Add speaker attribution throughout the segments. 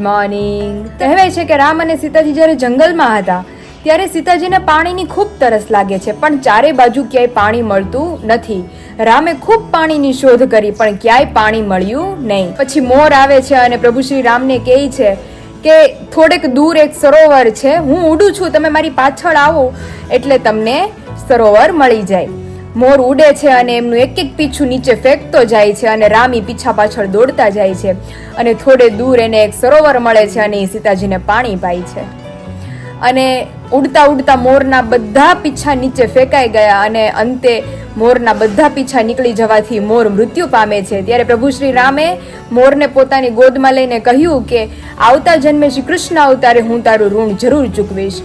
Speaker 1: Good morning કહેવાય છે કે રામ અને સીતાજી જ્યારે જંગલમાં હતા, ત્યારે સીતાજીને પાણીની ખૂબ તરસ લાગે છે, પણ ચારે બાજુ ક્યાંય પાણી મળતું નથી. રામે ખૂબ પાણીની શોધ કરી, પણ ક્યાંય પાણી મળ્યું નહીં. પછી મોર આવે છે અને પ્રભુ શ્રી રામને કહે છે કે, થોડેક દૂર એક સરોવર છે, હું ઉડું છું, તમે મારી પાછળ આવો, એટલે તમને સરોવર મળી જાય. મોર ઉડે છે અને એમનું એક એક પીછું નીચે ફેંકતો જાય છે અને રામી પીછા પાછળ દોડતા જાય છે અને થોડે દૂર એને એક સરોવર મળે છે અને એ સીતાજીને પાણી પાય છે. અને ઉડતા ઉડતા મોરના બધા પીછા નીચે ફેંકાઈ ગયા અને અંતે મોરના બધા પીછા નીકળી જવાથી મોર મૃત્યુ પામે છે. ત્યારે પ્રભુ શ્રી રામે મોરને પોતાની ગોદમાં લઈને કહ્યું કે, આવતા જન્મે શ્રી કૃષ્ણ અવતારે હું તારું ઋણ જરૂર ચૂકવીશ.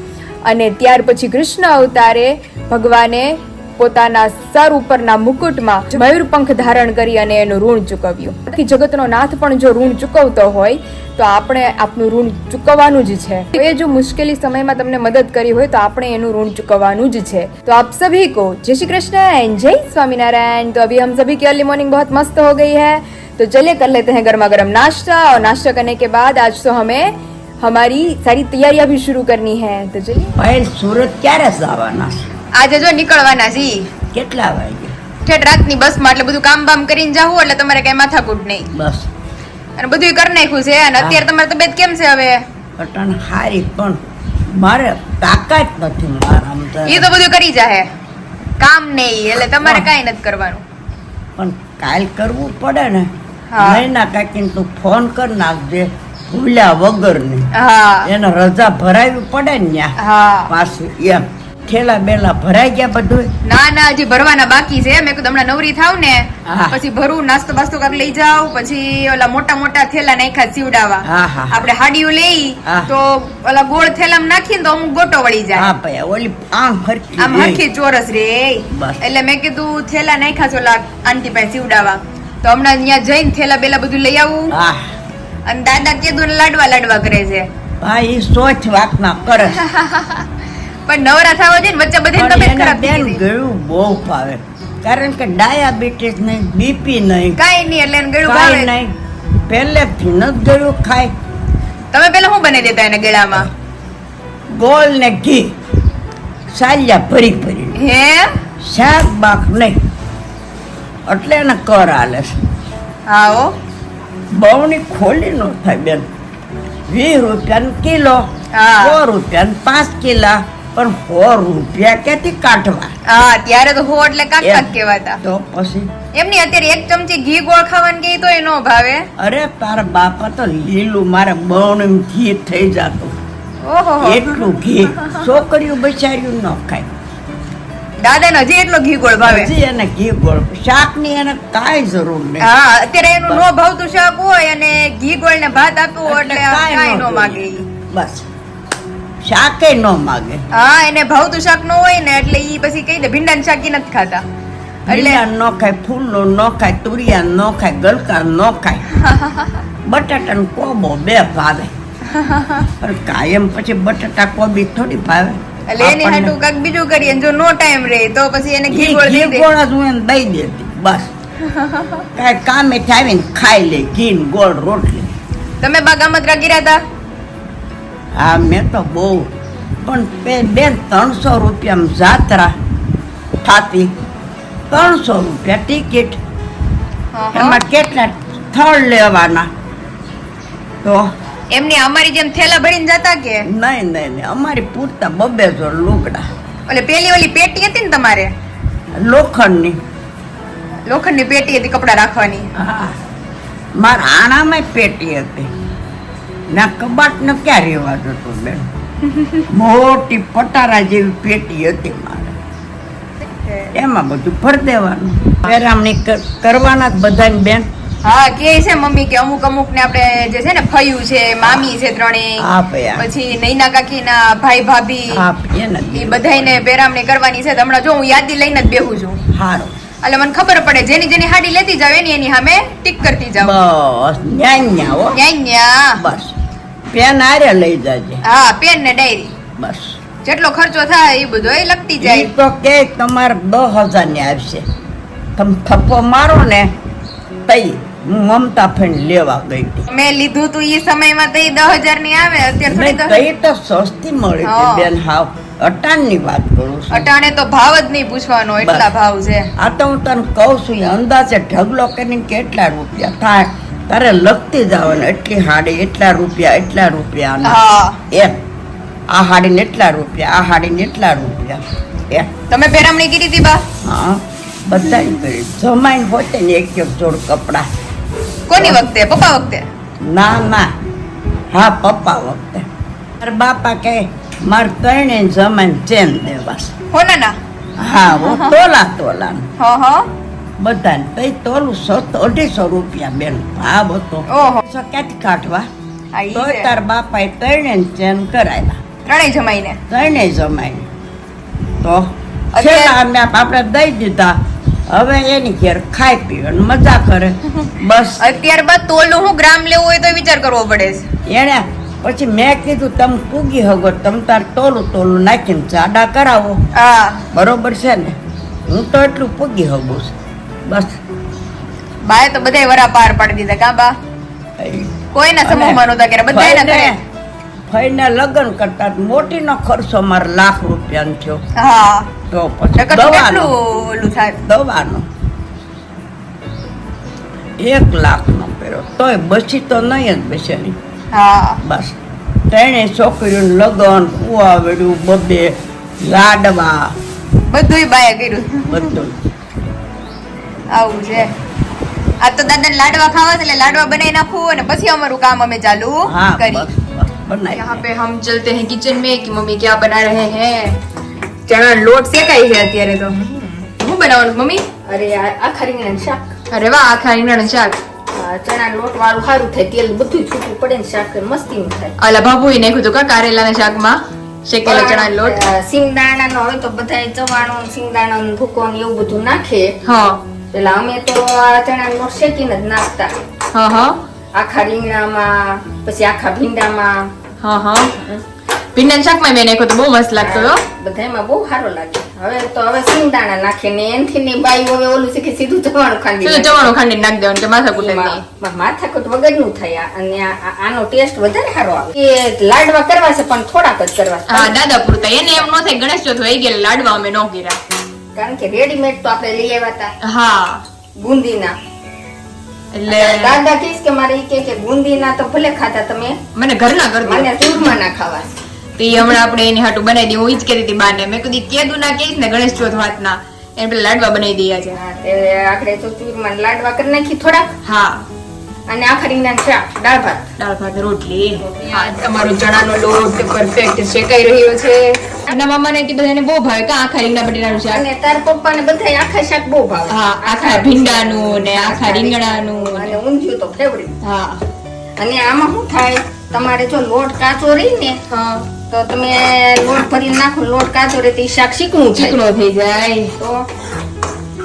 Speaker 1: અને ત્યાર પછી કૃષ્ણ અવતારે ભગવાને પોતાના સર ઉપરના મુકુટમાં મયુરપંખ ધારણ કરી અને એનું ઋણ ચૂકવ્યું આખી જગતનો નાથ પણ જો ઋણ ચૂકવતો હોય તો આપણે આપનું ઋણ ચૂકવવાનું જ છે એ જો મુશ્કેલી સમયમાં તમને મદદ કરી હોય તો આપણે એનું ऋण चुकवानु જ છે तो आप सभी को जय श्री कृष्ण एंड जय स्वामीनारायण तो अभी हम सभी की अर्ली मॉर्निंग बहुत मस्त हो गई है तो चलिए कर लेते हैं गर्मा गर्म नाश्ता और नाश्ता करने के बाद आज तो हमें हमारी सारी तैयारियां भी शुरू करनी है तो चलिए
Speaker 2: ભાઈ સુરત ક્યારે જવાના છે
Speaker 1: આજે જો નીકળવાના છી
Speaker 2: કેટલા વાગે
Speaker 1: ઠેઠ રાતની બસમાં એટલે બધું કામ બામ કરીને જાવું એટલે તમારે કઈ માથાકૂટ નહીં.
Speaker 2: બસ.
Speaker 1: અને બધું કરી નાખ્યું છે અને અત્યારે તમારી તબિયત કેમ છે હવે?
Speaker 2: પટણ હારી પણ મારે તાકાત નથી મારા
Speaker 1: એ તો. બધું કરી જાહે. કામ નહીં એટલે તમારે કાંઈ નથી કરવાનું.
Speaker 2: પણ કાલ કરવું પડે ને. નૈના કાકીને તું ફોન કર નાખજે ભૂલ્યા વગરની.
Speaker 1: હા.
Speaker 2: એને રજા ભરાવી પડે ને પાછું એમ. ઠેલા બેલા ભરાઈ ગયા બધું
Speaker 1: ના ના હજી ભરવાના બાકી છે. મેં કીધું હમણાં નવરી થાવ ને પછી ભરું નાસ્તો બાસ્તો કરી લઈ જાવ પછી ઓલા મોટા મોટા થેલા નાખ્યા સીવડાવા આપણે હાડીયું લઈ તો ઓલા ગોળ થેલામાં નાખીને તો અમુક ગોટો વળી જાય.
Speaker 2: હા ભાઈ ઓલી આમ હરખી
Speaker 1: આમ હરખી ચોરસ રે. એટલે મેં કીધું થેલા નાખ્યા છે ઓલા આંટી પાસે સીવડાવા તો હમણાં અહીંયા જઈને થેલા બેલા બધું લઈ આવું. અને દાદા કીધું ને લાડવા લાડવા કરે છે.
Speaker 2: ભાઈ સોચ વાતના કરે
Speaker 1: પણ નવરા થવા જઈને ને વચ્ચે બધી તબિયત ખરાબ
Speaker 2: બેન ગળું બહુ ભાવે કારણ કે ડાયાબિટીસ નહીં બીપી નહીં.
Speaker 1: કાંઈ નહીં એટલે એને ગળું ભાવે
Speaker 2: નહીં. પહેલેથી ન ગળું ખાય.
Speaker 1: તમે પેલા શું બની દેતા એને ગળામાં?
Speaker 2: ગોળ ને ઘી. સાલ્યા ભરી ભરી.
Speaker 1: હે?
Speaker 2: શાક બાક નહીં. એટલે એને કર આલે છે.
Speaker 1: આવો.
Speaker 2: બહુની ખોલી ન થાય બેન. વીસ રૂપિયાનો કિલો. સો રૂપિયા પાંચ કિલા. પણ સો રૂપિયા ક્યાંથી કાઢવા?
Speaker 1: હા ત્યારે તો હો એટલે કાક કહેવાતા.
Speaker 2: તો પછી?
Speaker 1: એમની અત્યારે એક ચમચી ઘી ગોળ ખાવાનું કે તો એનો ભાવે?
Speaker 2: અરે તારા બાપા તો લીલું મારે બણ ઘી થઈ જતું.
Speaker 1: ઓહો.
Speaker 2: એટલું ઘી. છોકરીઓ બચાર્યું ન ખાય.
Speaker 1: દાદાને હજી એટલો ઘી ગોળ ભાવે?
Speaker 2: હજી એને ઘી ગોળ. શાકની એને કાંઈ જરૂર નહીં.
Speaker 1: હા અત્યારે એનું નો ભાવતું શાક હોય અને ઘી ગોળ ને ભાત આપવું એટલે
Speaker 2: કાંઈ નો
Speaker 1: માગે
Speaker 2: બસ. શાકે ન માગે.
Speaker 1: હા એને ભાવતું શાક નો હોય ને એટલે ઈ પછી કહી દે ભીંડા શાક નથી ખાતા. એટલે
Speaker 2: ન ખાય ફૂલો ન ખાય તુરિયા ન ખાય ગલકા ન ખાય. બટાટા ને કોબો બે ભાવે. પણ કાયમ પછી બટાટા કોબી થોડી ભાવે.
Speaker 1: એટલે એની હાટું કાંઈક બીજું કરીએ જો નો ટાઈમ રહે તો પછી એને ઘી ગોળ દઈ દે.
Speaker 2: ગોળ જ હું એને દઈ દેતી બસ. કાંઈ કામે આવીને ખાઈ લે ઘી ગોળ રોટલી.
Speaker 1: તમે બા ગામત્રા ગીરા હતા?
Speaker 2: હા મેં તો બહુ. પણ બે- બેન ત્રણસો રૂપિયામાં જાત્રા થતી. ત્રણસો રૂપિયા ટિકિટ. એમાં કેટલા સ્થળ લેવાના? તો
Speaker 1: એમની અમારી જેમ થેલા ભરીને જતા કે?
Speaker 2: નહીં નહીં નહીં અમારી પૂરતા બબે જોડ લુગડા.
Speaker 1: એટલે પેલી ઓલી પેટી હતી ને તમારે?
Speaker 2: લોખંડની.
Speaker 1: લોખંડની પેટી હતી કપડા રાખવાની.
Speaker 2: હા. મારા આણામાં પેટી હતી. ના કબાટ ને ક્યાં રહેવા જતો બેન? મોટી પટારા જેવી પેટી હતી મારે. એમાં બધું ભરી દેવાનું. પેરામણી કરવાના જ બધાને બેન.
Speaker 1: હા કે છે મમ્મી કે અમુક અમુક ને આપણે જે છે ને ફયું છે મામી છે
Speaker 2: ત્રણે
Speaker 1: પછી નૈના કાકી ના ભાઈ ભાભી એ બધાયને પેરામણી કરવાની છે. હમણાં જો હું યાદી લઈને જ બેહું છું.
Speaker 2: સારું
Speaker 1: એટલે મને ખબર પડે જેની જેની હાડી લેતી જાવ એની એની સામે ટીક કરતી જાવ.
Speaker 2: બસ ન્યા ન્યા. બસ. પેન આરે લઈ જાજે.
Speaker 1: હા પેન ને ડાયરી
Speaker 2: બસ.
Speaker 1: જેટલો ખર્ચો થાય એ બધો એ લખતી જાય.
Speaker 2: તો કે તમારે દસ હજારની આવશે. તમે થપ્પો મારો ને તઈ મમતા ફેન લેવા ગઈ
Speaker 1: મેં લીધું તું એ સમયમાં તો એ દસ હજારની આવે અત્યારે થોડી તો
Speaker 2: સસ્તી મળી હતી બેન હાવ. અટાણની વાત કરું છું.
Speaker 1: અટાણે તો ભાવ જ નહીં પૂછવાનો એટલા ભાવ છે.
Speaker 2: આ તો હું તને કહું છું એ અંદાજે ઢગલો કરીને કેટલા રૂપિયા થાય? તારે લખતી જવાનું એટલી હાડી એટલા રૂપિયા એટલા રૂપિયા એમ. આ હાડીને એટલા રૂપિયા આ હાડીને એટલા રૂપિયા. એમ.
Speaker 1: તમે પેરામણી કરી હતી બા?
Speaker 2: હા. બધા કરી. જમાઈને હોતે ને એક એક જોડ કપડા.
Speaker 1: કોની વખતે? પપ્પા વખતે?
Speaker 2: ના ના. હા પપ્પા વખતે. મારા બાપા કહે મારે ત્રણે જમાઈને ચેન દેવા છે.
Speaker 1: હોના ના
Speaker 2: હા તોલા તોલા
Speaker 1: હા હા.
Speaker 2: બધાને પછી તોલું સસ્તો અઢીસો રૂપિયા બેન ભાવ હતો.
Speaker 1: ઓહો.
Speaker 2: ક્યાંથી કાઢવા?
Speaker 1: છે.
Speaker 2: તાર બાપાએ ત્રણે ચેન કરાવ્યા.
Speaker 1: ત્રણેય જમાઈને?
Speaker 2: ત્રણેય જમાઈને. તો છેલ્લા અમે આપણે દઈ દીધા. હવે એની ઘેર ખાઈ પી અને મજા કરે. બસ.
Speaker 1: અત્યાર બાદ તોલું હું ગ્રામ લેવું હોય તો વિચાર કરવો પડે છે.
Speaker 2: એણે પછી મેં કીધું તમે પૂગી હગો તમે તાર તોલું તોલું નાખીને ચાડા કરાવો.
Speaker 1: હા.
Speaker 2: બરોબર છે ને? હું તો એટલું પૂગી હગું છું. બસ.
Speaker 1: બાએ તો બધાય વરા પાર પાડી દીધા કા બા? કોઈના સમૂહમાં નહોતા કર્યા બધાયના કરે
Speaker 2: ફઈને લગ્ન કરતા મોટીનો ખર્ચો મારે લાખ રૂપિયાનો થયો.
Speaker 1: હા.
Speaker 2: તો પછી દવાનો.
Speaker 1: ઓલું થાય?
Speaker 2: દવાનો. એક લાખનો કર્યો તોય બચી તો નહીં જ બેસાડી.
Speaker 1: હા.
Speaker 2: બસ. તેણે છોકરીઓને લગ્ન કુવા વેડ્યું બબે લાડવા.
Speaker 1: બધુંય બાએ કર્યું.
Speaker 2: બધું
Speaker 1: આવું છે. આ તો દાદા લાડવા ખાવા એટલે લાડવા બનાવી નાખું અને પછી અમારું કામ અમે ચાલુ કરી. યહાં પે હમ ચલતે હે કિચન મે કે મમ્મી ક્યા બના રહે હે? ચણા લોટ શેકાય છે અત્યારે તો. હું બનાવવાનું મમ્મી?
Speaker 3: અરે યાર આખા રીંગણા શાક.
Speaker 1: અરે વાહ આખા રીંગણા શાક.
Speaker 3: લોટ વાળું સારું થાય તેલ બધું છૂટું પડે ને શાક મસ્તી થાય.
Speaker 1: અલા બાપુ એ નાખ્યું હતું કા કારેલાના શાકમાં? શેકેલા ચણા લોટ?
Speaker 3: સિંગદાણા નો હોય તો બધા ચવાણું સિંગદાણા ભૂકો એવું બધું નાખે.
Speaker 1: હા.
Speaker 3: પેલા અમે તો આ ચણાનો લોટ શેકીને જ નાખતા.
Speaker 1: હા હા.
Speaker 3: આખા રીંગણામાં પછી આખા ભીંડામાં.
Speaker 1: હા હા. ભીંડા શાકમાં મેં નાખ્યો તો બહુ મસ્ત લાગતો હતો.
Speaker 3: બધામાં બહુ સારો લાગે હવે તો હવે સિંગદાણા નાખે ને એનથી ને બાઈ હવે ઓલું શીખી સીધું જવાનું ખાંડી
Speaker 1: સીધું જવાનું ખાંડી નાખ દેવાનું કે માથા કૂટે
Speaker 3: એમાં-
Speaker 1: નહીં.
Speaker 3: માથાકૂટ વગરનું થાય. અને આનો ટેસ્ટ વધારે સારો આવે. એ લાડવા કરવા છે પણ થોડાક જ કરવા છે.
Speaker 1: હા દાદા પૂરતા. એને એમ ન થાય ગણેશ ચોથ વહી ગયેલા લાડવા અમે ન કર્યા.
Speaker 3: કારણ કે રેડીમેડ તો આપણે લઈ આવ્યા હતા
Speaker 1: હા.
Speaker 3: બુંદીના.
Speaker 1: એટલે
Speaker 3: દાદા કહીશ કે મારે કે કે બુંદીના તો ભલે ખાતા તમે.
Speaker 1: મને ઘરના કરી દો.
Speaker 3: મને ચૂરમા ના ખાવા.
Speaker 1: તો એ હમણાં આપણે એની હાટું બનાવી દઈએ હું જ કહેતી હતી બાને. મેં કીધું કેદું ના કહીશ ને ગણેશ ચોથ વાતના. એને પેલા લાડવા બનાવી દઈએ છે
Speaker 3: હા, તે આખરે તો ચૂરમા લાડવા કરી નાખી થોડા
Speaker 1: હા.
Speaker 3: અને આખા રીંગણા શાક દાળ ભાત.
Speaker 1: દાળ ભાત રોટલી. તમારો ચણાનો લોટ પરફેક્ટ શેકાઈ રહ્યો છે? એના મામાને કીધું એને બહુ ભાવે. કે આખા રીંગણા બટેટાનું શાક?
Speaker 3: અને તાર પપ્પાને બધા આખા શાક બહુ ભાવે.
Speaker 1: હા આખા ભીંડાનું ને આખા રીંગણાનું
Speaker 3: અને ઊંધિયું તો ફેવરિટ
Speaker 1: હા.
Speaker 3: અને આમાં શું થાય? તમારે જો લોટ કાચો રહી ને
Speaker 1: હા.
Speaker 3: તો તમે લોટ ભરી નાખો લોટ કાચો રહે તો શાક શીકણું
Speaker 1: ચીકણો થઈ જાય.
Speaker 3: તો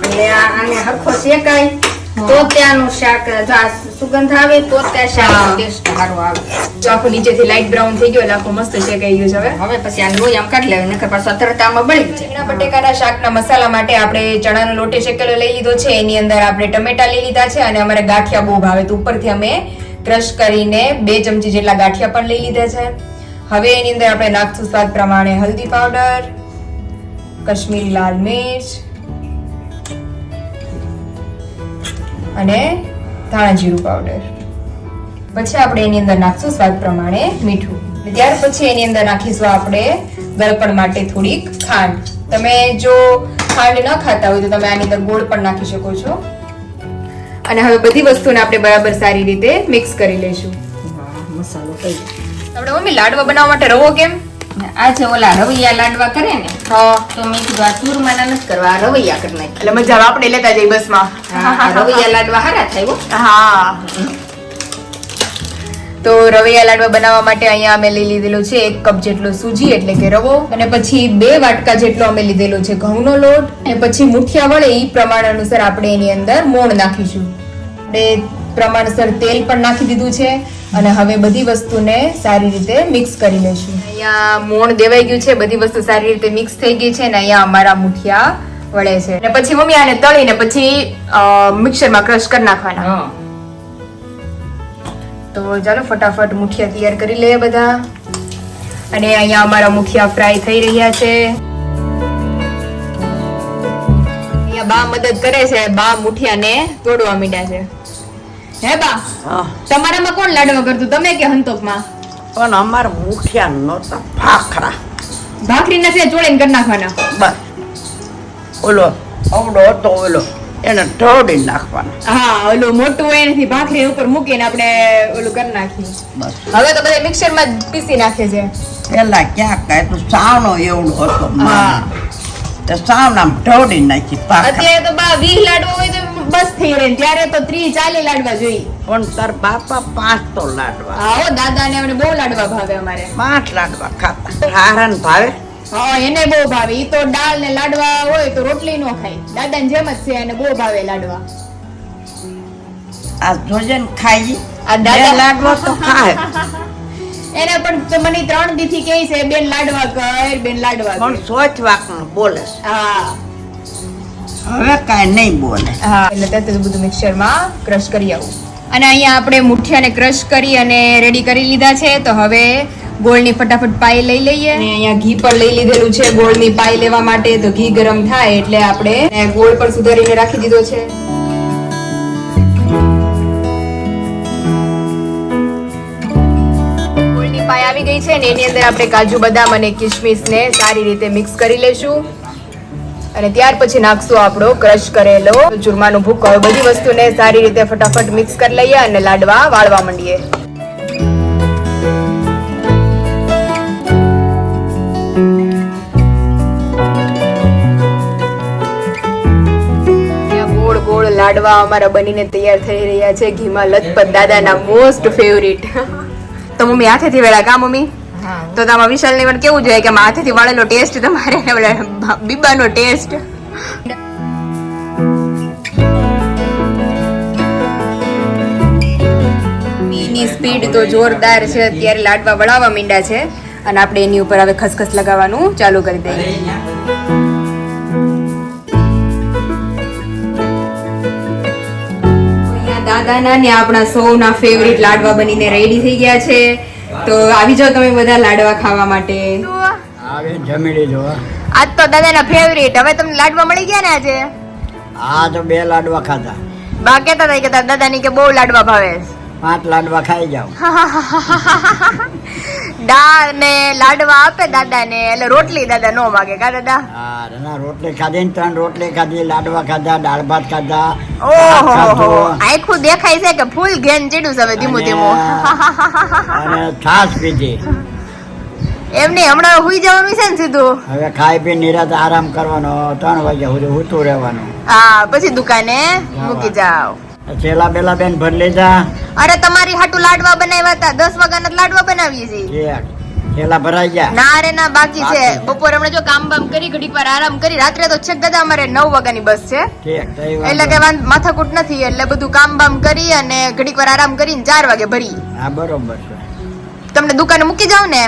Speaker 3: એટલે આને હરખો શેકાય. તો ત્યાંનું શાક સુગંધ આવે તો ત્યાં શાક. ટેસ્ટ સારો આવે.
Speaker 1: જો આખું નીચેથી લાઈટ બ્રાઉન થઈ ગયો એટલે આખો મસ્ત શેકાઈ ગયું છે હવે.
Speaker 3: હવે પછી આ લોહી આમ કાઢી લેવાય નકર પાછો આમાં બળી જાય.
Speaker 1: રીંગણા બટેકાના શાકના મસાલા માટે આપણે ચણાનો લોટે શેકેલો લઈ લીધો છે. એની અંદર આપણે ટમેટા લઈ લીધા છે અને અમારે ગાંઠિયા બહુ ભાવે. તો ઉપરથી અમે ક્રશ કરીને બે ચમચી જેટલા ગાંઠિયા પણ લઈ લીધા છે. હવે એની અંદર આપણે નાખશું સ્વાદ પ્રમાણે હલ્દી પાવડર કશ્મીરી લાલ મિર્ચ અને ધાણા જીરું પાવડર પછી આપણે એની અંદર નાખશું સ્વાદ પ્રમાણે મીઠું. ત્યાર પછી એની અંદર નાખીશું આપણે ગળપણ માટે થોડીક ખાંડ. તમે જો ખાંડ ન ખાતા હોય તો તમે આની અંદર ગોળ પણ નાખી શકો છો. અને હવે બધી વસ્તુને આપણે બરાબર સારી રીતે મિક્સ કરી લઈશું.
Speaker 3: મસાલો
Speaker 1: આપણે મમ્મી લાડવા બનાવવા માટે રવો કેમ?
Speaker 3: આ છે ઓલા રવૈયા લાડવા કરે ને તો મેં કીધું આ ચૂરમાના નથી કરવા આ રવૈયા કરી નાખી.
Speaker 1: એટલે મજા આવે આપણે લેતા જઈ બસમાં.
Speaker 3: રવૈયા લાડવા હારા થાય હા.
Speaker 1: તો રવૈયા લાડવા બનાવવા માટે અહીંયા અમે લઈ લીધેલો છે એક કપ જેટલો સૂજી એટલે કે રવો અને પછી બે વાટકા જેટલો અમે લીધેલો છે ઘઉંનો લોટ અને પછી મુઠિયા વળે એ પ્રમાણ અનુસાર આપણે એની અંદર મોણ નાખીશું. આપણે પ્રમાણસર તેલ પણ નાખી દીધું છે. અને હવે બધી વસ્તુને સારી રીતે મિક્સ કરી લઈશું અહીંયા મોણ દેવાઈ ગયું છે બધી વસ્તુ સારી રીતે મિક્સ થઈ ગઈ છે અને અહીંયા અમારા મુઠિયા વળે છે. અને પછી મમ્મી આને તળીને પછી મિક્સરમાં ક્રશ કરી નાખવાના.
Speaker 3: હા.
Speaker 1: તો ચાલો ફટાફટ મુઠિયા તૈયાર કરી લઈએ બધા. અને અહીંયા અમારા મુઠિયા ફ્રાય થઈ રહ્યા છે. અહીંયા બા મદદ કરે છે બા મુઠિયાને તોડવા મીડ્યા છે. હે બા? તમારામાં કોણ લાડવા કરતું? તમે કે હંતોકમાં?
Speaker 2: પણ અમાર મુઠિયા નહોતા ભાખરા.
Speaker 1: ભાખરી નથી ચોળીને કરી નાખવાના.
Speaker 2: બસ. ઓલો અવડો હતો ઓલો. એને ઢોળી નાખવાના.
Speaker 1: હા ઓલું મોટું હોય એનાથી ભાખરી ઉપર મૂકીને આપણે ઓલું કરી નાખીએ.
Speaker 2: બસ.
Speaker 1: હવે તો બધા મિક્સરમાં પીસી નાખે છે.
Speaker 2: પેલા ક્યાં કાંઈ તો સાવનો એવડો હતો
Speaker 1: હા.
Speaker 2: તે સાવનામાં ઢોળી નાખી
Speaker 1: અત્યારે તો બા વીસ લાડવા હોય તો બસ થઈ રહે ત્યારે તો ત્રીસ ચાલી લાડવા જોઈએ.
Speaker 2: પણ તાર બાપા પાંચ તો લાડવા.
Speaker 1: હા દાદા ને અમને બહુ લાડવા ભાવે અમારે.
Speaker 2: પાંચ લાડવા ખાતા. હારણ ભાવે?
Speaker 1: હા એને બહુ ભાવે. ઈ તો દાળ ને લાડવા હોય તો રોટલી નો ખાય. દાદા જેમ જ છે એને બહુ ભાવે લાડવા.
Speaker 2: આ જોજે ને ખાઈ.
Speaker 1: આ દાદા
Speaker 2: લાડવા તો ખાય.
Speaker 1: એને પણ તો મને ત્રણ દી થી કહે છે બેન લાડવા કર બેન લાડવા
Speaker 2: પણ સોચ વાકનું બોલે
Speaker 1: હા.
Speaker 2: હવે કાંઈ નહીં બોલે.
Speaker 1: હા એટલે ત્યાં તો બધું મિક્સરમાં ક્રશ કરી આવું. અને અહીંયા આપણે મુઠિયાને ક્રશ કરી અને રેડી કરી લીધા છે તો હવે ગોળની ફટાફટ પાઈ લઈ લઈએ. અને અહીંયા ઘી પણ લઈ લીધેલું છે ગોળની પાઈ લેવા માટે. તો ઘી ગરમ થાય એટલે આપણે ગોળ પણ સુધારીને રાખી દીધો છે. આવી ગઈ છે ને એની અંદર આપણે કાજુ, બદામ અને કિશમિશને સારી રીતે મિક્સ કરી લેશું અને ત્યાર પછી નાખશું આપણો ક્રશ કરેલો ચૂરમાનો ભૂકો. બધી વસ્તુને સારી રીતે ફટાફટ મિક્સ કરી લઈએ અને લાડવા વાળવા માંડીએ. લાડવા અમારા બનીને તૈયાર થઈ રહ્યા છે. ઘીમાં લથપત દાદાના મોસ્ટ ફેવરિટ તો મમ્મી હાથેથી વેળા કા મમ્મી? તો તમારા વિશાલ ને પણ કેવું જોઈએ કે હાથેથી વાળેલો ટેસ્ટ તમારે બીબાનો ટેસ્ટની સ્પીડ તો જોરદાર છે અત્યારે લાડવા વળાવવા માંડ્યા છે. અને આપણે એની ઉપર હવે ખસખસ લગાવવાનું ચાલુ કરી દઈએ. અહીંયા ને આપણા સૌના ફેવરિટ લાડવા બનીને રેડી થઈ ગયા છે. તો આવી જાઓ તમે બધા લાડવા ખાવા માટે.
Speaker 4: આવે જમી લીધો
Speaker 1: આજ તો દાદાના ફેવરિટ હવે તમને લાડવા મળી ગયા ને આજે?
Speaker 4: આ તો બે લાડવા ખાધા.
Speaker 1: બા કહેતા હતા કે દાદાની કે બહુ લાડવા ભાવે.
Speaker 4: પાંચ લાડવા ખાઈ જાવ
Speaker 1: દાળ ને લાડવા આપે દાદાને એટલે રોટલી દાદા નો માગે કા દાદા?
Speaker 4: હા ના રોટલી ખાધી ને ત્રણ રોટલી ખાધી લાડવા ખાધા દાળ ભાત ખાધા
Speaker 1: ઓહો આખું દેખાય છે કે ફૂલ ઘેન ચીડું છે હવે ધીમું ધીમું.
Speaker 4: અને છાસ પીધી.
Speaker 1: એમને હમણાં હુઈ જવાનું છે ને સીધું?
Speaker 4: હવે ખાઈ પી નિરાત આરામ કરવાનો ત્રણ વાગ્યા સુધી હુતું રહેવાનું.
Speaker 1: હા પછી દુકાને મૂકી જાઓ.
Speaker 4: છેલ્લા બેલા બેન ભર લેજા
Speaker 1: અરે તમારી હાટુ લાડવા બનાવ્યા હતા. દસ વાગ્યાના ના લાડવા બનાવીએ છીએ.
Speaker 4: એક. ભરાઈ ગયા.
Speaker 1: ના રે ના બાકી છે. બપોરે હમણાં જો કામ બામ કરી ઘડીક વાર આરામ કરી. રાત્રે તો છેક દાદા અમારે નવ વાગ્યાની બસ છે. એટલે કે માથાકૂટ નથી એટલે બધું કામ બામ કરી અને ઘડીક વાર આરામ કરીને ચાર વાગે ભરી.
Speaker 4: હા બરોબર છે.
Speaker 1: તમને દુકાને મૂકી જાવ ને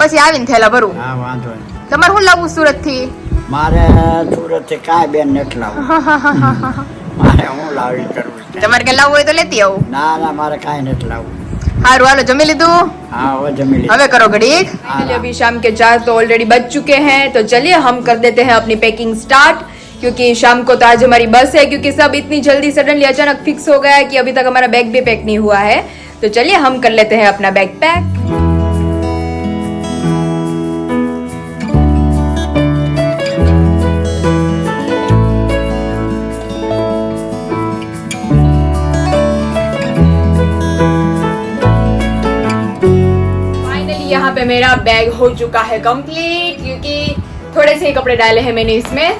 Speaker 1: પછી આવીને થેલા ભરું.
Speaker 4: હા વાંધો નહીં.
Speaker 1: તમારે શું લાવવું સુરતથી
Speaker 4: મારે સુરતથી કાંઈ બેન નથી લાવવું મારે હું લાવી કરવું છે
Speaker 1: તમારે કઈ લાવવું હોય તો લેતી આવું
Speaker 4: ના ના મારે કાંઈ નથી લાવવું
Speaker 1: હારું હાલો જમી લીધું
Speaker 4: हाँ वो जमी ली
Speaker 1: હવે करो घड़ीक
Speaker 4: हाँ।
Speaker 1: अभी शाम के चार तो ऑलरेडी बज चुके हैं तो चलिए हम कर देते हैं अपनी पैकिंग स्टार्ट क्योंकि शाम को तो आज हमारी बस है क्योंकि सब इतनी जल्दी सडनली अचानक फिक्स हो गया है कि अभी तक हमारा बैग भी पैक नहीं हुआ है तो चलिए हम कर लेते हैं अपना बैग पैक में मेरा बैग हो चुका है कंप्लीट क्योंकि थोड़े से ही कपड़े डाले हैं मैंने इसमें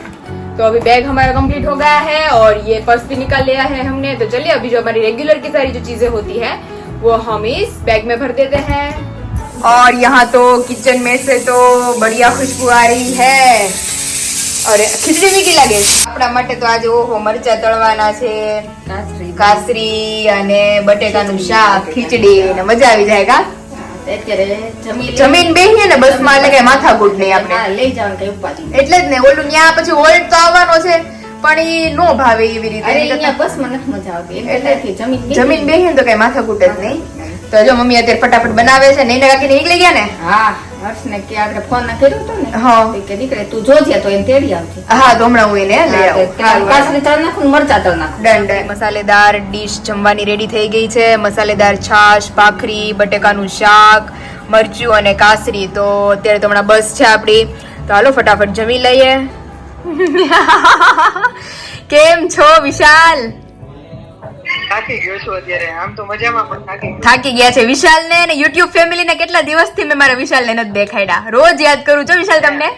Speaker 1: तो अभी बैग हमारा कंप्लीट हो गया है और ये पर्स भी निकाल लिया है हमने तो चलिए अभी जो हमारी रेगुलर की सारी जो चीजें होती है वो हम इस बैग में भर देते हैं और यहाँ तो किचन में से तो बढ़िया खुशबू आ रही है और ખીચડી મીઠી લાગે છે આપણા માટે તો આજે ઓહો મરચા તળવાના છે કાસરી અને બટેકાનું શાક ખીચડી ને મજા આવી જાય કા
Speaker 3: અત્યારે જમી લે.
Speaker 1: જમીન બેહીએ ને બસમાં એટલે કઈ માથાકૂટ નહીં આપણે.
Speaker 3: લઈ જવાનું કઈ ઉપાધિ
Speaker 1: એટલે જ ને ઓલું ન્યા પછી ઓલ્ડ તો આવવાનો છે પણ એ નો ભાવે એવી રીતે. બસ
Speaker 3: બસમાં નથી મજા આવતી.
Speaker 1: એટલે
Speaker 3: જમીન
Speaker 1: જમીન બેહીએ તો કઈ માથાકૂટ જ નહીં. તો જો મમ્મી અત્યારે ફટાફટ બનાવે છે નહીં કાકી નીકળી ગયા ને?
Speaker 3: હા હર્ષને કે આપણે ફોન ના કર્યો હતો ને?
Speaker 1: હા.
Speaker 3: તો કે દીકરે તું જોજે તો એને તેડી
Speaker 1: હા તો હમણાં હું એને લઈ આવું.
Speaker 3: કાસરી તળ નાખું ને તળ નાખું.
Speaker 1: Done done. મસાલેદાર ડીશ જમવાની રેડી થઈ ગઈ છે. મસાલેદાર છાશ ભાખરી બટેકાનું શાક મરચું અને કાસરી. તો અત્યારે તો હમણાં બસ છે આપણી. તો હાલો ફટાફટ જમી લઈએ. કેમ છો વિશાલ?
Speaker 5: થાકી ગયો છું અત્યારે. આમ તો મજામાં પણ થાકી ગયો
Speaker 1: થાકી ગયા છે વિશાલ ને અને યુટ્યુબ ફેમિલી ને કેટલા દિવસથી મેં મારા વિશાલ ને નથી દેખાડ્યા? રોજ યાદ કરું છું વિશાલ તમને?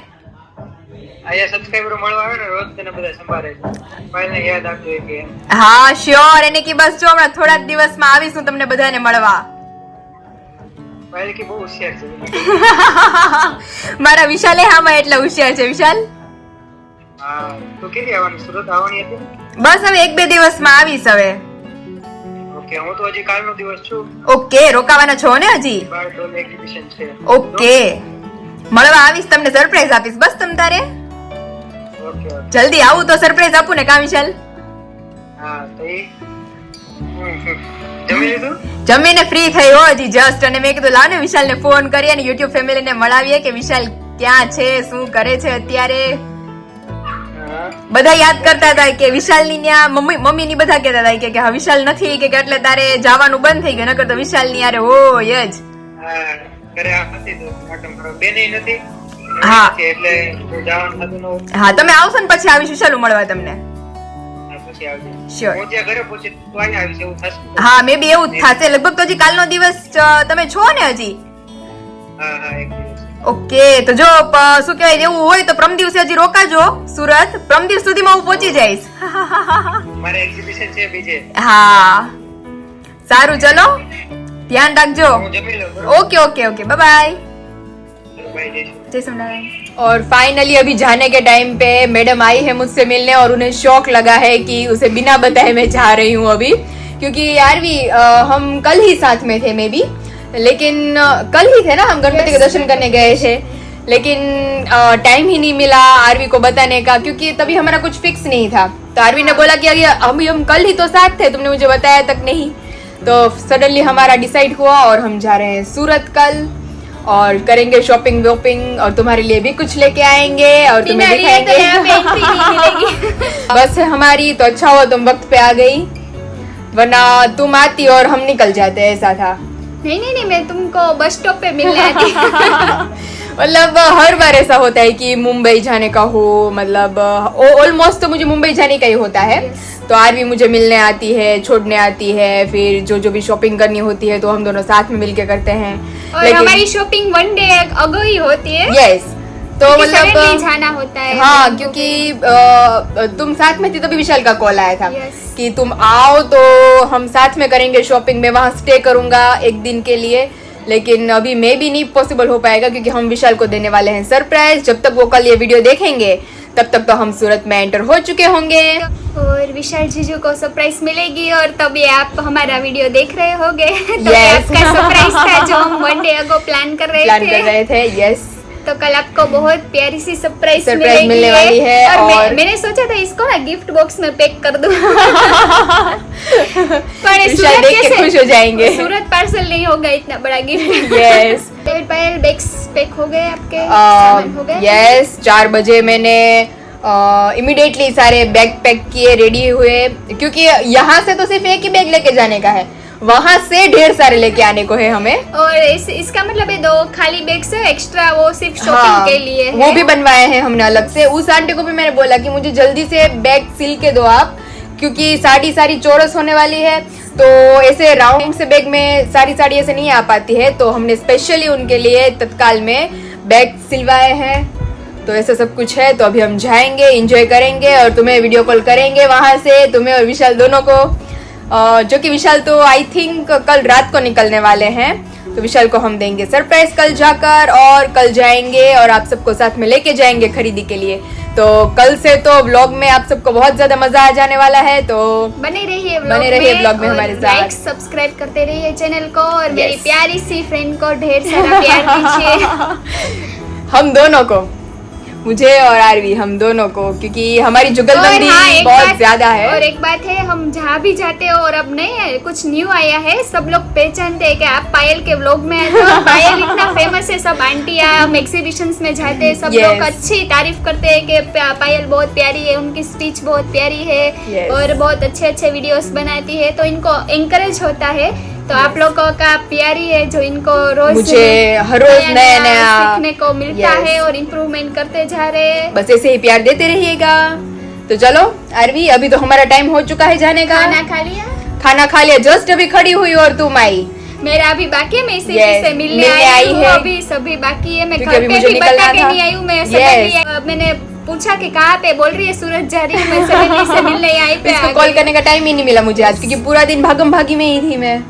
Speaker 5: અહીંયા સબસ્ક્રાઈબરો મળવા આવે ને રોજ તેને બધા સંભાળે છે. ફાઇલને યાદ આપજો કે
Speaker 1: હા શ્યોર એને કે બસ જો હમણાં થોડા દિવસમાં આવીશ હું તમને બધાને મળવા. મારા વિશાલે હામાં એટલા હોશિયાર છે વિશાલ? બસ હવે એક બે દિવસમાં આવીશ હવે.
Speaker 5: ઓકે હું તો હજી કાલનો દિવસ છું.
Speaker 1: ઓકે રોકાવાના છો ને હજી?
Speaker 5: બાર એક્ઝિબિશન છે.
Speaker 1: ઓકે. મળવા આવીશ તમને સરપ્રાઈઝ આપીશ. બસ તમ તારે? જલ્દી આવું તો સરપ્રાઈઝ આપું ને કા વિશાલ
Speaker 5: હા તો. જમી લીધું?
Speaker 1: જમીને ફ્રી થઈ હો હજી જસ્ટ અને મેં કીધું લાવ ને વિશાલને ફોન કરીએ અને યુટ્યુબ ફેમિલીને મળાવીએ કે વિશાલ ક્યાં છે શું કરે છે અત્યારે? બધા યાદ કરતા હતા કે વિશાલની ત્યાં મમ્મી મમ્મી ની બધા કહેતા હતા કે હા વિશાલ નથી કે એટલે તારે જવાનું બંધ થઈ ગયું નકર તો વિશાલની યારે હોય જ.
Speaker 5: હા
Speaker 1: હા.
Speaker 5: ન
Speaker 1: તમે આવશો ને પછી આવીશ વિશાલ મળવા તમને.
Speaker 5: હા,
Speaker 1: મે બી એવું જ થશે. લગભગ તો હજી કાલનો દિવસ તમે છો ને હજી?
Speaker 5: હા હા
Speaker 1: ઓકે તો જો પ- શું કહેવાય એવું હોય તો પ્રમ દિવસે હજી રોકાજો સુરત પ્રમ દિવસ સુધીમાં હું પહોંચી જઈશ
Speaker 5: મારે એક્ઝિબિશન છે બીજે
Speaker 1: હા સારું ચલો ધ્યાન રાખજો
Speaker 5: હું જમી લઉં બરોબર?
Speaker 1: Okay okay okay bye bye
Speaker 5: bye જય શ્રી
Speaker 1: जय सोमनारायण और फाइनली अभी जाने के टाइम पे मैडम आई है मुझसे मिलने और उन्हें शौक लगा है कि उसे बिना बताए मैं जा रही हूँ अभी क्योंकि यारवी अ, हम कल ही साथ में थे मे बी लेकिन कल ही थे ना हम गणपति के दर्शन करने गए थे। लेकिन टाइम ही नहीं मिला आरवी को बताने का क्योंकि तभी हमारा कुछ फिक्स नहीं था। तो आरवी ने बोला कि अरे हम हम कल ही तो साथ थे तुमने मुझे बताया तक नहीं। तो सडनली हमारा डिसाइड हुआ और हम जा रहे हैं सूरत कल और करेंगे शॉपिंग वॉपिंग और तुम्हारे लिए भी कुछ लेके आएँगे और तुम्हें दिखाएँगे। बस हमारी तो अच्छा हुआ तुम वक्त पे आ गई। वरना तुम आती और हम निकल जाते ऐसा था।
Speaker 6: नहीं नहीं नहीं मैं तुमको बस स्टॉप पे मिलने आती
Speaker 1: मतलब हर बार ऐसा होता है कि मुंबई जाने का हो मतलब ऑलमोस्ट तो मुझे मुंबई जाने का ही होता है। Yes. तो आज भी मुझे मिलने आती है छोड़ने आती है फिर जो जो भी शॉपिंग करनी होती है तो हम दोनों साथ में मिलके करते हैं।
Speaker 6: और हमारी शॉपिंग वन डे अगो ही होती है।
Speaker 1: यस तो मतलब
Speaker 6: जाना होता है
Speaker 1: हाँ क्योंकि अ, तुम साथ में थी तभी विशाल का कॉल आया था।
Speaker 6: Yes.
Speaker 1: कि तुम आओ तो हम साथ में करेंगे शॉपिंग में वहाँ स्टे करूँगा एक दिन के लिए। लेकिन अभी मे भी नहीं पॉसिबल हो पाएगा क्योंकि हम विशाल को देने वाले हैं सरप्राइज़ जब तक वो कल ये वीडियो देखेंगे तब तक तो हम सूरत में एंटर हो चुके होंगे।
Speaker 6: और विशाल जीजू को सरप्राइज़ मिलेगी और तब ये आप हमारा वीडियो देख रहे होगे। तो
Speaker 1: Yes.
Speaker 6: आपका सरप्राइज़ था जो हम वन डे अगो प्लान कर रहे
Speaker 1: प्लान
Speaker 6: थे।
Speaker 1: कर रहे थे यस
Speaker 6: तो कल आपको बहुत प्यारी सी सरप्राइज़ मिलेगी।
Speaker 1: मिलने वाली है
Speaker 6: और,
Speaker 1: और...
Speaker 6: मैं- मैंने सोचा था इसको ना गिफ्ट बॉक्स में पैक कर दूँ। पर सूरत कैसे-
Speaker 1: खुश हो जाएँगे।
Speaker 6: सूरत पार्सल नहीं होगा इतना बड़ा gift
Speaker 1: yes
Speaker 6: David Payal bags pack हो गए आपके? सामान हो गए?
Speaker 1: यस चार बजे मैंने इमिडिएटली सारे बैग पैक किए रेडी हुए। क्योंकि यहाँ से तो सिर्फ़ एक ही बैग लेके जाने का है। वहाँ से ढेर सारे लेके आने को है हमें।
Speaker 6: और इस, इसका मतलब है दो खाली बैग्स है एक्स्ट्रा वो सिर्फ़ शॉपिंग
Speaker 1: हाँ,
Speaker 6: के लिए है।
Speaker 1: वो भी बनवाए हैं हमने अलग से। उस आंटी को भी मैंने बोला कि मुझे जल्दी से बैग सिल के दो आप क्योंकि साड़ी सारी चौरस होने वाली है तो ऐसे राउंड से बैग में सारी साड़ी ऐसे नहीं आ पाती है तो हमने स्पेशली उनके लिए तत्काल में बैग सिलवाए हैं। तो ऐसा सब कुछ है तो अभी हम जाएँगे एंजॉय करेंगे और तुम्हें वीडियो कॉल करेंगे वहाँ से तुम्हें और विशाल दोनों को। जो कि विशाल तो आई थिंक कल रात को निकलने वाले हैं। तो विशाल को हम देंगे सरप्राइज़ कल जाकर और कल जाएँगे और आप सबको साथ में लेके जाएँगे खरीदी के लिए। तो कल से तो व्लॉग में आप सबको बहुत ज़्यादा मज़ा आ जाने वाला है तो
Speaker 6: बने रहिए
Speaker 1: बने रहिए vlog में हमारे साथ।
Speaker 6: लाइक सब्सक्राइब करते रहिए चैनल को और मेरी प्यारी सी फ्रेंड को ढेर सारा प्यार दीजिए।
Speaker 1: हम दोनों को। मुझे और आरवी हम दोनों को क्योंकि हमारी जुगलबंदी
Speaker 6: हाँ, एक
Speaker 1: बहुत
Speaker 6: बात-
Speaker 1: है
Speaker 6: और एक बात है हम जहाँ भी जाते हो और अब नहीं है कुछ न्यू आया है सब लोग पहचानते हैं कि आप पायल के व्लॉग में आए हो पायल इतना फ़ेमस है सब आंटियाँ हम एग्जीबिशंस में जाते हैं सब
Speaker 1: Yes.
Speaker 6: लोग अच्छी तारीफ़ करते हैं कि पायल बहुत प्यारी है उनकी स्पीच बहुत प्यारी है
Speaker 1: Yes.
Speaker 6: और बहुत अच्छे अच्छे वीडियोस बनाती है तो इनको एंकरेज होता है तो आप लोगों का प्यारी है जो इनको रोज
Speaker 1: मुझे हर रोज नया नया
Speaker 6: सीखने को मिलता है और इम्प्रूवमेंट करते जा रहे हैं।
Speaker 1: बस ऐसे ही प्यार देते रहिएगा। तो चलो अरवी अभी तो हमारा टाइम हो चुका है जाने का।
Speaker 6: खाना खा लिया?
Speaker 1: खाना खा लिया जस्ट अभी खड़ी हुई और तुम आई
Speaker 6: मेरा अभी बाकी है मैं इसी
Speaker 1: Yes,
Speaker 6: से मिलने
Speaker 1: मिलने
Speaker 6: आई
Speaker 1: आई
Speaker 6: हूँ। अभी सभी बाकी है मैं घर पे भी बता के नहीं आई हूँ मैं
Speaker 1: Yes.
Speaker 6: मैंने पूछा कि कहाँ पे बोल रही है सूरज जा रही है मैं से मिलने आई पे
Speaker 1: कॉल करने का टाइम ही नहीं मिला मुझे आज क्योंकि पूरा दिन भागम भागी में ही थी मैं।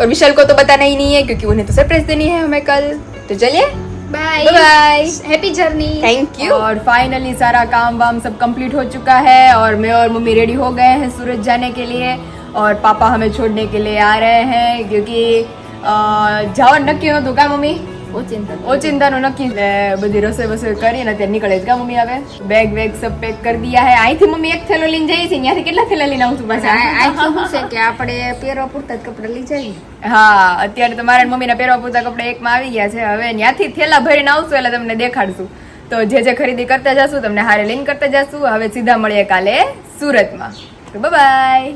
Speaker 1: और विशाल को तो बताना ही नहीं है क्योंकि उन्हें तो सरप्राइज़ देनी है हमें कल। तो चलिए।
Speaker 6: Bye
Speaker 1: bye
Speaker 6: happy journey
Speaker 1: thank you और फाइनली सारा काम वाम सब कंप्लीट हो चुका है और मैं और मम्मी रेडी हो गए हैं सूरज जाने के लिए और पापा हमें छोड़ने के लिए आ रहे हैं क्योंकि जाओ नक्की हो तो क्या मम्मी? ઓચિંતાનું નક્કી. એટલે બધી રસોઈ વસોઈ કરીને અત્યારે નીકળે જ કા મમ્મી આવે બેગ વેગ સબ પેક કરી દિયા હે. અહીંથી મમ્મી એક થેલો લઈને જાય છે. ત્યાંથી કેટલા થેલા લઈને આવું છું પાછા?
Speaker 3: અહીંથી શું છે કે આપણે પહેરવા પૂરતા કપડા લઈ જઈએ?
Speaker 1: હા અત્યારે તો મારા મમ્મીના પહેરવા પૂરતા કપડા એકમાં આવી ગયા છે. હવે ત્યાંથી થેલા ભરીને આવશું એટલે તમને દેખાડશું. તો જે જે ખરીદી કરતા જશું તમને હારે લઈને કરતા જશું. હવે સીધા મળીએ કાલે સુરતમાં. તો બાય